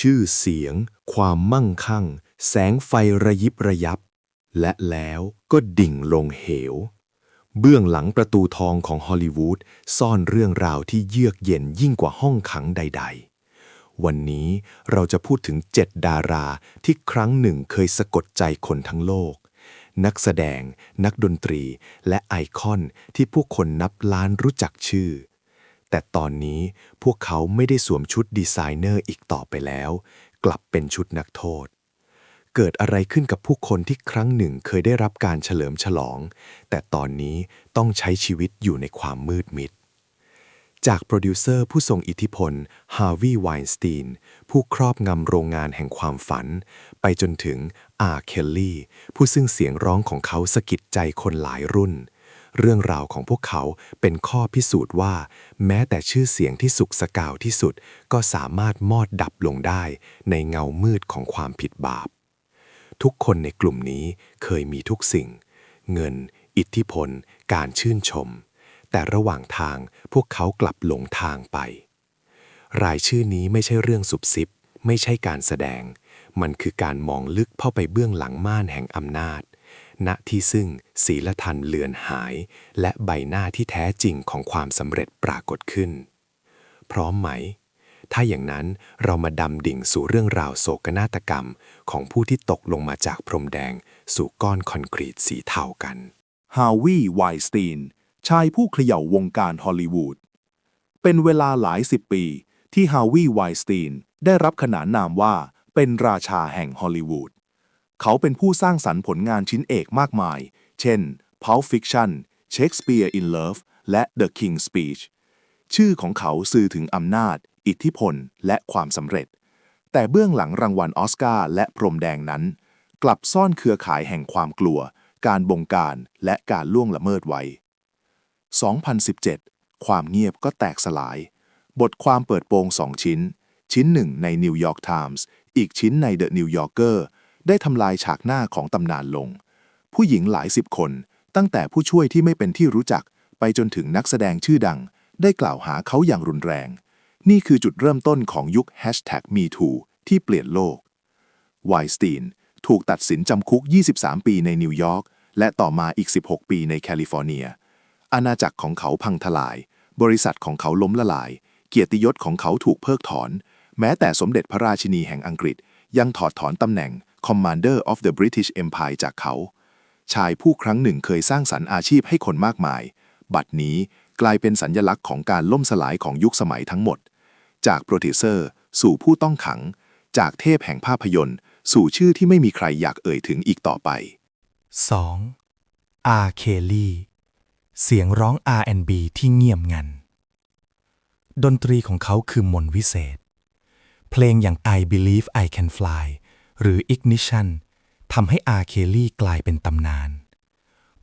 ชื่อเสียง ความมั่งคั่ง แสงไฟระยิบระยับ และแล้วก็ดิ่งลงเหว เบื้องหลังประตูทองของฮอลลีวูดซ่อนเรื่องราวที่เยือกเย็นยิ่งกว่าห้องขังใด ๆ วันนี้เราจะพูดถึงเจ็ดดาราที่ครั้งหนึ่งเคยสะกดใจคนทั้งโลก นักแสดง นักดนตรี และไอคอนที่ผู้คนนับล้านรู้จักชื่อ แต่ตอนนี้พวกเขาไม่ได้สวมชุดดีไซเนอร์อีกต่อไปแล้ว กลับเป็นชุดนักโทษ เกิดอะไรขึ้นกับผู้คนที่ครั้งหนึ่งเคยได้รับการเฉลิมฉลอง แต่ตอนนี้ต้องใช้ชีวิตอยู่ในความมืดมิด จากโปรดิวเซอร์ผู้ทรงอิทธิพลฮาร์วีย์ไวน์สตีนผู้ครอบงำโรงงานแห่งความฝัน ไปจนถึงอาร์เคลลี่ผู้ซึ่งเสียงร้องของเขาสะกิดใจคนหลายรุ่น เรื่องราวของพวกเขาเป็นข้อพิสูจน์ว่า แม้แต่ชื่อเสียงที่สุกสกาวที่สุด ก็สามารถมอดดับลงได้ ในเงามืดของความผิดบาป ทุกคนในกลุ่มนี้เคยมีทุกสิ่ง เงิน อิทธิพล การชื่นชม แต่ระหว่างทางพวกเขากลับหลงทางไป รายชื่อนี้ไม่ใช่เรื่องสุบซิบ ไม่ใช่การแสดง มันคือการมองลึกเข้าไปเบื้องหลังม่านแห่งอำนาจ ณที่ซึ่งศีลธรรมเลือนหาย และใบหน้าที่แท้จริงของความสำเร็จปรากฏขึ้น พร้อมไหม ถ้าอย่างนั้นเรามาดำดิ่งสู่เรื่องราวโศกนาฏกรรมของผู้ที่ตกลงมาจากพรมแดง สู่ก้อนคอนกรีตสีเทากัน ฮาวิไวสตีน ชายผู้เขย่าวงการฮอลลีวูด เป็นเวลาหลายสิบปีที่ฮาวิไวสตีนได้รับขนานนามว่าเป็นราชาแห่งฮอลลีวูด เขาเป็นผู้สร้างสรรค์ผลงานชิ้นเอกมากมาย เช่น Pulp Fiction Shakespeare in Love และ The King's Speech ชื่อของเขาสื่อถึงอำนาจ อิทธิพล และความสำเร็จ แต่เบื้องหลังรางวัลออสการ์และพรมแดงนั้น กลับซ่อนเครือข่ายแห่งความกลัว การบงการและการล่วงละเมิดไว้ 2017 ความเงียบก็แตกสลาย บทความเปิดโปงสองชิ้น ชิ้นหนึ่งใน New York Times อีกชิ้นใน The New Yorker ได้ทำลายฉากหน้าของตำนานลง ผู้หญิงหลายสิบคน ตั้งแต่ผู้ช่วยที่ไม่เป็นที่รู้จัก ไปจนถึงนักแสดงชื่อดัง ได้กล่าวหาเขาอย่างรุนแรง นี่คือจุดเริ่มต้นของยุค #MeToo ที่เปลี่ยนโลก ไวสตีนถูกตัดสินจำคุก 23 ปีในนิวยอร์ก และต่อมาอีก 16 ปีในแคลิฟอร์เนีย อาณาจักรของเขาพังทลาย บริษัทของเขาล้มละลาย เกียรติยศของเขาถูกเพิกถอน แม้แต่สมเด็จพระราชินีแห่งอังกฤษยังถอดถอนตำแหน่ง Commander of the British Empire จากเขา ชายผู้ครั้งหนึ่งเคยสร้างสรรค์อาชีพให้คนมากมาย บัดนี้กลายเป็นสัญญลักษณ์ของการล่มสลายของยุคสมัยทั้งหมด จากโปรดิวเซอร์ สู่ผู้ต้องขัง จากเทพแห่งภาพยนตร์ สู่ชื่อที่ไม่มีใครอยากเอ่ยถึงอีกต่อไป 2. R. Kelly เสียงร้อง R&B ที่เงียบงัน ดนตรีของเขาคือมนวิเศษ เพลงอย่าง I Believe I Can Fly หรือ Ignition ทำให้ R. Kelly กลายเป็นตำนาน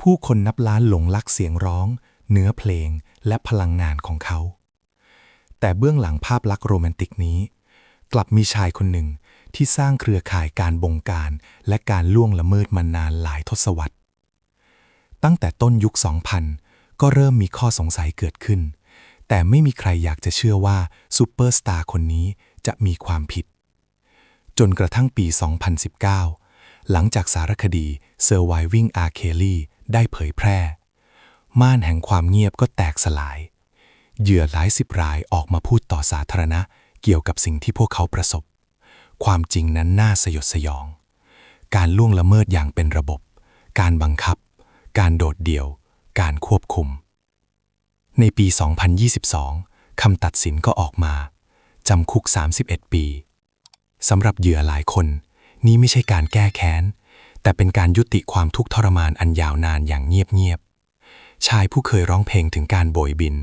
ผู้คนนับล้านหลงรักเสียงร้อง เนื้อเพลงและพลังงานของเขา แต่เบื้องหลังภาพลักษณ์โรแมนติกนี้ กลับมีชายคนหนึ่งที่สร้างเครือข่ายการบงการและการล่วงละเมิดมานานหลายทศวรรษ ตั้งแต่ต้นยุค 2000 ก็เริ่มมีข้อสงสัยเกิดขึ้น แต่ไม่มีใครอยากจะเชื่อว่าซูเปอร์สตาร์คนนี้จะมีความผิด จนกระทั่งปี 2019 หลังจากสารคดี Surviving R. Kelly ได้เผยแพร่ ม่านแห่งความเงียบก็แตกสลาย เหยื่อหลายสิบรายออกมาพูดต่อสาธารณะเกี่ยวกับสิ่งที่พวกเขาประสบ ความจริงนั้นน่าสยดสยอง การล่วงละเมิดอย่างเป็นระบบ การบังคับ การโดดเดี่ยว การควบคุม ในปี 2022 คำตัดสินก็ออกมา จำคุก 31 ปี สำหรับเหยื่อหลายคน นี่ไม่ใช่การแก้แค้น แต่เป็นการยุติความทุกข์ทรมานอันยาวนานอย่างเงียบๆ ชายผู้เคยร้องเพลงถึงการโบยบิน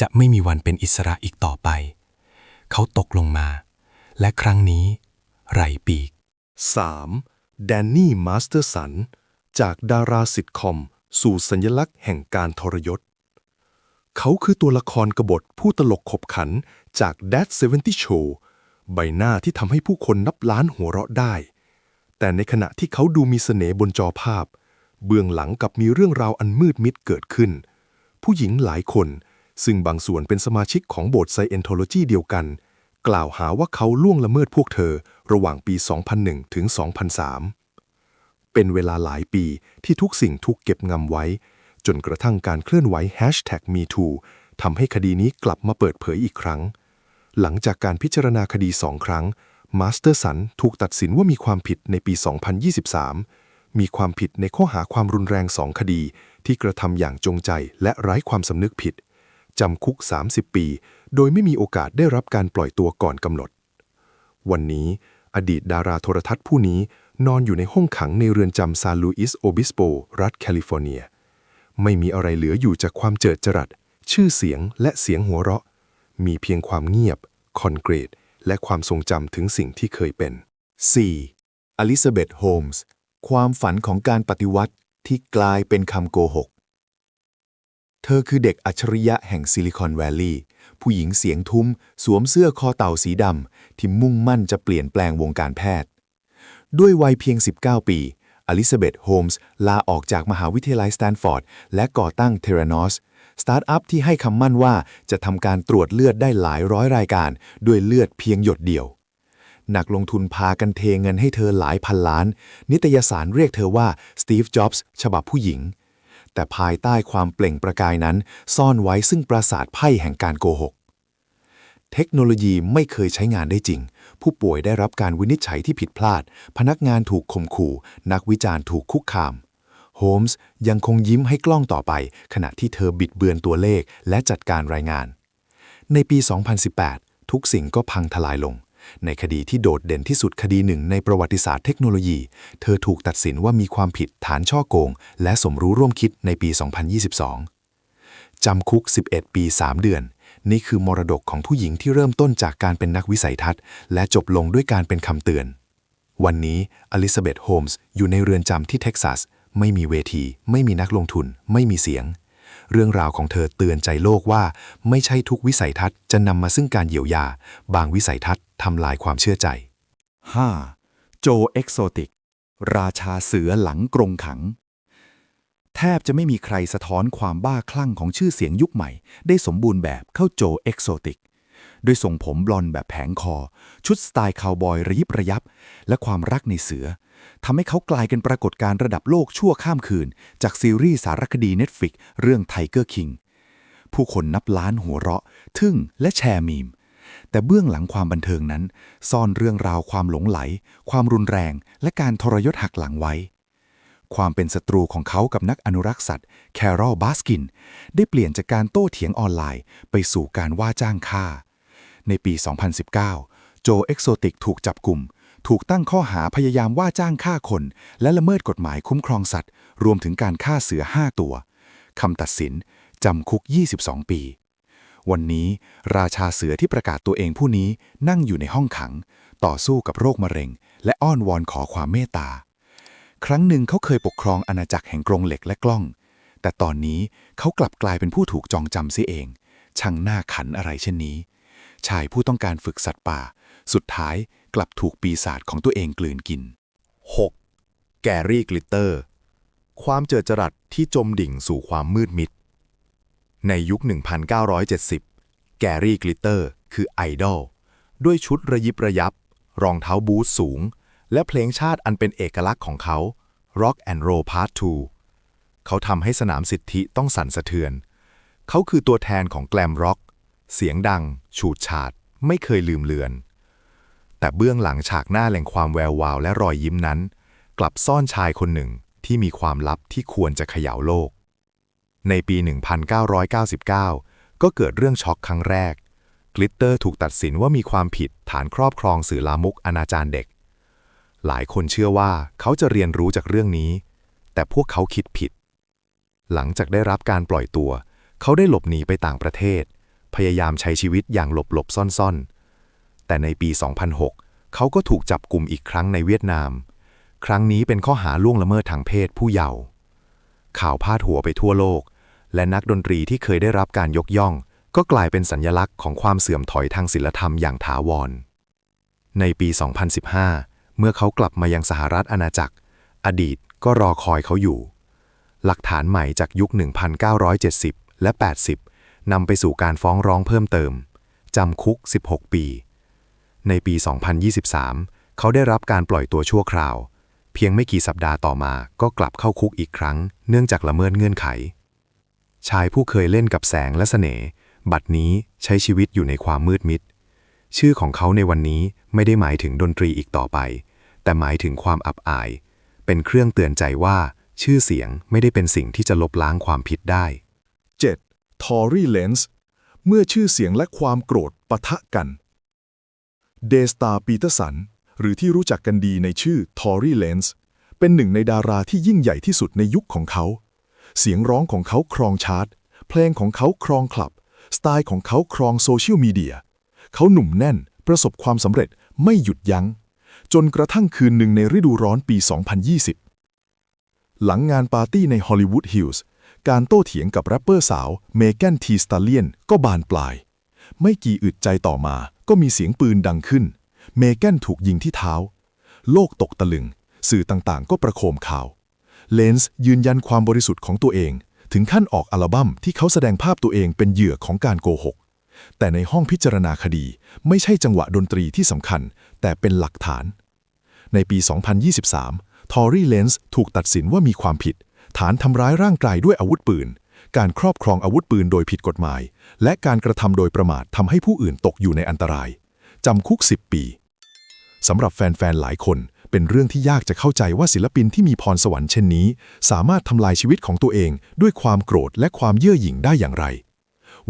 จะไม่มีวันเป็นอิสระอีกต่อไป เขาตกลงมา และครั้งนี้ ไรปีก 3. แดนนี่มาสเตอร์สัน จากดาราซิทคอม สู่สัญลักษณ์แห่งการทรยศ เขาคือตัวละครกบฏผู้ตลกขบขันจาก That 70 Show ใบหน้าที่ทำให้ผู้คนนับล้านหัวเราะได้ แต่ในขณะที่เขาดูมีเสน่ห์บนจอภาพ เบื้องหลังกับมีเรื่องราวอันมืดมิดเกิดขึ้น ผู้หญิงหลายคน ซึ่งบางส่วนเป็นสมาชิกของโบสถ์ไซเอนโทโลจีเดียวกัน กล่าวหาว่าเขาล่วงละเมิดพวกเธอ ระหว่างปี 2001 ถึง 2003 เป็นเวลาหลายปีที่ทุกสิ่งถูกเก็บงำไว้ จนกระทั่งการเคลื่อนไหว #MeToo ทำให้คดีนี้กลับมาเปิดเผยอีกครั้ง หลังจากการพิจารณาคดีสองครั้ง มาสเตอร์สันถูกตัดสินว่ามีความผิดในปี 2023 มีความผิดในข้อหาความรุนแรงสองคดี ที่กระทำอย่างจงใจและไร้ความสำนึกผิด จำคุก 30 ปี โดยไม่มีโอกาสได้รับการปล่อยตัวก่อนกำหนด วันนี้ อดีตดาราโทรทัศน์ผู้นี้นอนอยู่ในห้องขังในเรือนจำซานลูอิสโอบิสโป รัฐแคลิฟอร์เนีย ไม่มีอะไรเหลืออยู่จากความเจิดจรัส ชื่อเสียงและเสียงหัวเราะ มีเพียงความเงียบ คอนกรีต และความทรงจำถึงสิ่งที่เคยเป็น 4. อลิซาเบธโฮมส์ความฝันของการปฏิวัติที่กลายเป็นคำโกหก เธอคือเด็กอัจฉริยะแห่งซิลิคอนแวลลีย์ผู้หญิงเสียงทุ้ม สวมเสื้อคอเต่าสีดำ ที่มุ่งมั่นจะเปลี่ยนแปลงวงการแพทย์ ด้วยวัยเพียง 19 ปี อลิซาเบธโฮมส์ลาออกจากมหาวิทยาลัยสแตนฟอร์ด และก่อตั้งเทเรนอสสตาร์ทอัพที่ให้คำมั่นว่าจะทำการตรวจเลือดได้หลายร้อยรายการ ด้วยเลือดเพียงหยดเดียว นักลงทุนพากันเทเงินให้เธอหลายพันล้าน นิตยสารเรียกเธอว่าสตีฟจ็อบส์ฉบับผู้หญิง แต่ภายใต้ความเปล่งประกายนั้น ซ่อนไว้ซึ่งปราสาทไพ่แห่งการโกหก เทคโนโลยีไม่เคยใช้งานได้จริง ผู้ป่วยได้รับการวินิจฉัยที่ผิดพลาด พนักงานถูกข่มขู่ นักวิจารณ์ถูกคุกคาม โฮมส์ยังคงยิ้มให้กล้องต่อไป ขณะที่เธอบิดเบือนตัวเลขและจัดการรายงาน ในปี 2018 ทุกสิ่งก็พังทลายลง ในคดีที่โดดเด่นที่สุดคดีหนึ่งในประวัติศาสตร์เทคโนโลยี เธอถูกตัดสินว่ามีความผิดฐานช่อโกง และสมรู้ร่วมคิดในปี 2022จำคุก 11 ปี 3 เดือน นี่คือมรดกของผู้หญิงที่เริ่มต้นจากการเป็นนักวิสัยทัศน์ และจบลงด้วยการเป็นคำเตือน วันนี้อลิซาเบธโฮมส์อยู่ในเรือนจำที่เท็กซัส ไม่มีเวที ไม่มีนักลงทุน ไม่มีเสียง เรื่องราวของเธอเตือนใจโลกว่า ไม่ใช่ทุกวิสัยทัศน์จะนำมาซึ่งการเยียวยา บางวิสัยทัศน์ทำลายความเชื่อใจ 5. โจเอ็กโซติก ราชาเสือหลังกรงขัง แทบจะไม่มีใครสะท้อนความบ้าคลั่งของชื่อเสียงยุคใหม่ ได้สมบูรณ์แบบเข้าโจเอ็กโซติกด้วยทรงผมบลอนแบบแผงคอ ชุดสไตล์คาวบอยระยิบระยับ และความรักในเสือทำให้เขากลายเป็นปรากฏการณ์ระดับโลกชั่วข้ามคืน จากซีรีส์สารคดี Netflix เรื่อง Tiger King ผู้คนนับล้านหัวเราะ ทึ่งและแชร์มีม แต่เบื้องหลังความบันเทิงนั้น ซ่อนเรื่องราวความหลงไหล ความรุนแรง และการทรยศหักหลังไว้ ความเป็นศัตรูของเขากับนักอนุรักษ์สัตว์แคโรลบาสกิน ได้เปลี่ยนจากการโต้เถียงออนไลน์ ไปสู่การว่าจ้างฆ่า ในปี 2019 โจเอ็กโซติกถูกจับกลุ่ม ถูกตั้งข้อหาพยายามว่าจ้างฆ่าคน และละเมิดกฎหมายคุ้มครองสัตว์ รวมถึงการฆ่าเสือ 5 ตัวคำตัดสินจำคุก 22 ปี วันนี้ ราชาเสือที่ประกาศตัวเองผู้นี้นั่งอยู่ในห้องขัง ต่อสู้กับโรคมะเร็ง และอ้อนวอนขอความเมตตา ครั้งหนึ่งเขาเคยปกครองอาณาจักรแห่งกรงเหล็กและกล้อง แต่ตอนนี้เขากลับกลายเป็นผู้ถูกจองจำเสียเอง ช่างหน้าขันอะไรเช่นนี้ ชายผู้ต้องการฝึกสัตว์ป่า สุดท้ายกลับถูกปีศาจของตัวเองกลืนกิน 6. แกรี่กลิตเตอร์ ความเจิดจรัสที่จมดิ่งสู่ความมืดมิด ในยุค 1970 แกรี่กลิตเตอร์คือไอดอลด้วยชุดระยิบระยับ รองเท้าบูทสูง และเพลงชาติอันเป็นเอกลักษณ์ของเขา Rock and Roll Part 2 เขาทำให้สนามสิทธิต้องสั่นสะเทือน เขาคือตัวแทนของแกลมร็อก เสียงดัง ฉูดฉาด ไม่เคยลืมเลือน แต่เบื้องหลังฉากหน้าแหล่งความแวววาวและรอยยิ้มนั้น กลับซ่อนชายคนหนึ่งที่มีความลับที่ควรจะเขย่าโลก ในปี 1999 ก็เกิดเรื่องช็อกครั้งแรก กลิตเตอร์ถูกตัดสินว่ามีความผิดฐานครอบครองสื่อลามกอนาจารเด็ก หลายคนเชื่อว่าเขาจะเรียนรู้จากเรื่องนี้ แต่พวกเขาคิดผิด หลังจากได้รับการปล่อยตัว เขาได้หลบหนีไปต่างประเทศ พยายามใช้ชีวิตอย่างหลบๆซ่อนๆ แต่ในปี 2006 เขาก็ถูกจับกลุ่มอีกครั้งในเวียดนาม ครั้งนี้เป็นข้อหาล่วงละเมิดทางเพศผู้เยาว์ข่าวพาดหัวไปทั่วโลก และนักดนตรีที่เคยได้รับการยกย่อง ก็กลายเป็นสัญญลักษณ์ของความเสื่อมถอยทางศิลธรรมอย่างถาวร ในปี 2015 เมื่อเขากลับมายังสหรัฐอาณาจักร อดีตก็รอคอยเขาอยู่ หลักฐานใหม่จากยุค 1970 และ 80 นำไปสู่การฟ้องร้องเพิ่มเติม จำคุก 16 ปี ในปี 2023 เขาได้รับการปล่อยตัวชั่วคราว เพียงไม่กี่สัปดาห์ต่อมาก็กลับเข้าคุกอีกครั้ง เนื่องจากละเมิดเงื่อนไข ชายผู้เคยเล่นกับแสงและเสน่ห์บัดนี้ใช้ชีวิตอยู่ในความมืดมิด ชื่อของเขาในวันนี้ไม่ได้หมายถึงดนตรีอีกต่อไป แต่หมายถึงความอับอาย เป็นเครื่องเตือนใจว่า ชื่อเสียงไม่ได้เป็นสิ่งที่จะลบล้างความผิดได้ 7. Tory Lanez เมื่อชื่อเสียงและความโกรธปะทะกัน เดสตาปีเตอร์สัน หรือที่รู้จักกันดีในชื่อ Tory Lanez เป็นหนึ่งในดาราที่ยิ่งใหญ่ที่สุดในยุคของเขา เสียงร้องของเขาครองชาร์ต เพลงของเขาครองคลับ สไตล์ของเขาครองโซเชียลมีเดีย เขาหนุ่มแน่น ประสบความสำเร็จไม่หยุดยัง้ง จนกระทั่งคืนหนึ่งในฤดูร้อนปี 2020 หลังงานปาร์ตี้ในฮอลลีวูดฮิลส์การโต้เถียงกับแรปเปอร์สาวเมแกนทีสตาเลียนก็บานปลาย ไม่กี่อึดใจต่อมาก็มีเสียงปืนดังขึ้น เมแกนถูกยิงที่เท้า โลกตกตะลึง สื่อต่างๆ ก็ประโคมข่าว เลนส์ยืนยันความบริสุทธิ์ของตัวเอง ถึงขั้นออกอัลบั้มที่เขาแสดงภาพตัวเองเป็นเหยื่อของการโกหก แต่ในห้องพิจารณาคดีไม่ใช่จังหวะดนตรีที่สำคัญ แต่เป็นหลักฐาน ในปี 2023 ทอรี่เลนส์ถูกตัดสินว่ามีความผิด ฐานทำร้ายร่างกายด้วยอาวุธปืน การครอบครองอาวุธปืนโดยผิดกฎหมาย และการกระทำโดยประมาททำให้ผู้อื่นตกอยู่ในอันตรายจำคุก 10 ปีสำหรับแฟนๆหลายคน เป็นเรื่องที่ยากจะเข้าใจว่าศิลปินที่มีพรสวรรค์เช่นนี้ สามารถทำลายชีวิตของตัวเอง ด้วยความโกรธและความเย่อหยิ่งได้อย่างไร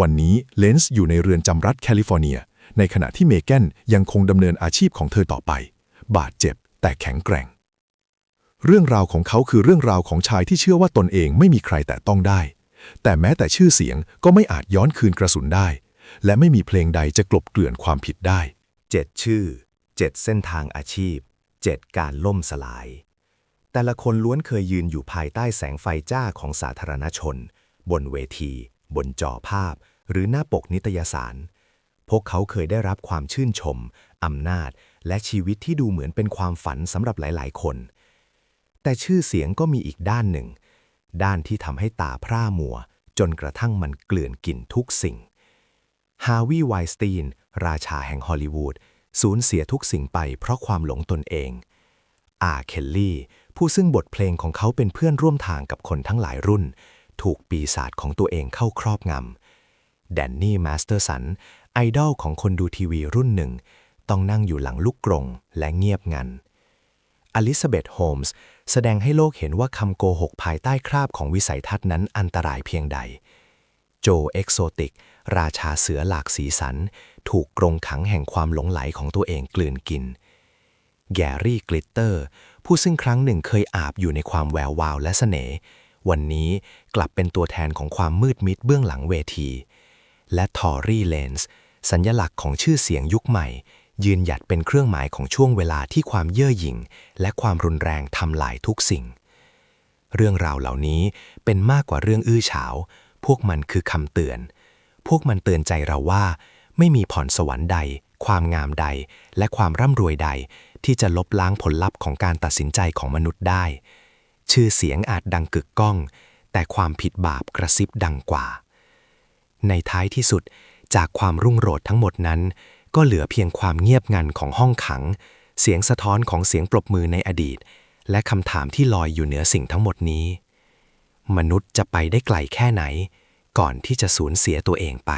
วันนี้เลนส์อยู่ในเรือนจำรัฐแคลิฟอร์เนีย ในขณะที่เมแกนยังคงดำเนินอาชีพของเธอต่อไป บาดเจ็บ แต่แข็งแกร่ง เรื่องราวของเขาคือเรื่องราวของชายที่เชื่อว่าตนเองไม่มีใครแตะต้องได้ แต่แม้แต่ชื่อเสียงก็ไม่อาจย้อนคืนกระสุนได้ และไม่มีเพลงใดจะกลบเกลื่อนความผิดได้ 7 ชื่อ 7 เส้นทางอาชีพ 7 การล่มสลาย แต่ละคนล้วนเคยยืนอยู่ภายใต้แสงไฟจ้าของสาธารณชน บนเวที บนจอภาพ หรือหน้าปกนิตยสาร พวกเขาเคยได้รับความชื่นชม อำนาจ และชีวิตที่ดูเหมือนเป็นความฝันสำหรับหลายๆ คน แต่ชื่อเสียงก็มีอีกด้านหนึ่ง ด้านที่ทำให้ตาพร่ามัว จนกระทั่งมันเกลื่อนกินทุกสิ่ง ฮาวิไวสตีน ราชาแห่งฮอลลีวูด สูญเสียทุกสิ่งไปเพราะความหลงตนเอง อาเคลลี่ ผู้ซึ่งบทเพลงของเขาเป็นเพื่อนร่วมทางกับคนทั้งหลายรุ่น ถูกปีศาจของตัวเองเข้าครอบงำแดนนี่มาสเตอร์สัน ไอดอลของคนดูทีวีรุ่นหนึ่ง ต้องนั่งอยู่หลังลูกกรงและเงียบงัน อลิซาเบธโฮมส์แสดงให้โลกเห็นว่าคำโกหกภายใต้คราบของวิสัยทัศน์นั้นอันตรายเพียงใด โจเอ็กโซติก ราชาเสือหลากสีสัน ถูกกรงขังแห่งความหลงไหลของตัวเองกลืนกิน แกรี่กลิตเตอร์ ผู้ซึ่งครั้งหนึ่งเคยอาบอยู่ในความแวววาวและเสน่ห์วันนี้กลับเป็นตัวแทนของความมืดมิดเบื้องหลังเวที และทอรี่เลนส์ สัญลักษณ์ของชื่อเสียงยุคใหม่ ยืนหยัดเป็นเครื่องหมายของช่วงเวลาที่ความเย่อหยิ่ง และความรุนแรงทำลายทุกสิ่ง เรื่องราวเหล่านี้เป็นมากกว่าเรื่องอื้อฉาว พวกมันคือคำเตือน พวกมันเตือนใจเราว่า ไม่มีพรสวรรค์ใด ความงามใด และความร่ำรวยใด ที่จะลบล้างผลลัพธ์ของการตัดสินใจของมนุษย์ได้ ชื่อเสียงอาจดังกึกก้อง แต่ความผิดบาปกระซิบดังกว่า ในท้ายที่สุด จากความรุ่งโรจน์ทั้งหมดนั้น ก็เหลือเพียงความเงียบงันของห้องขัง เสียงสะท้อนของเสียงปรบมือในอดีต และคำถามที่ลอยอยู่เหนือสิ่งทั้งหมดนี้ มนุษย์จะไปได้ไกลแค่ไหน ก่อนที่จะสูญเสียตัวเองไป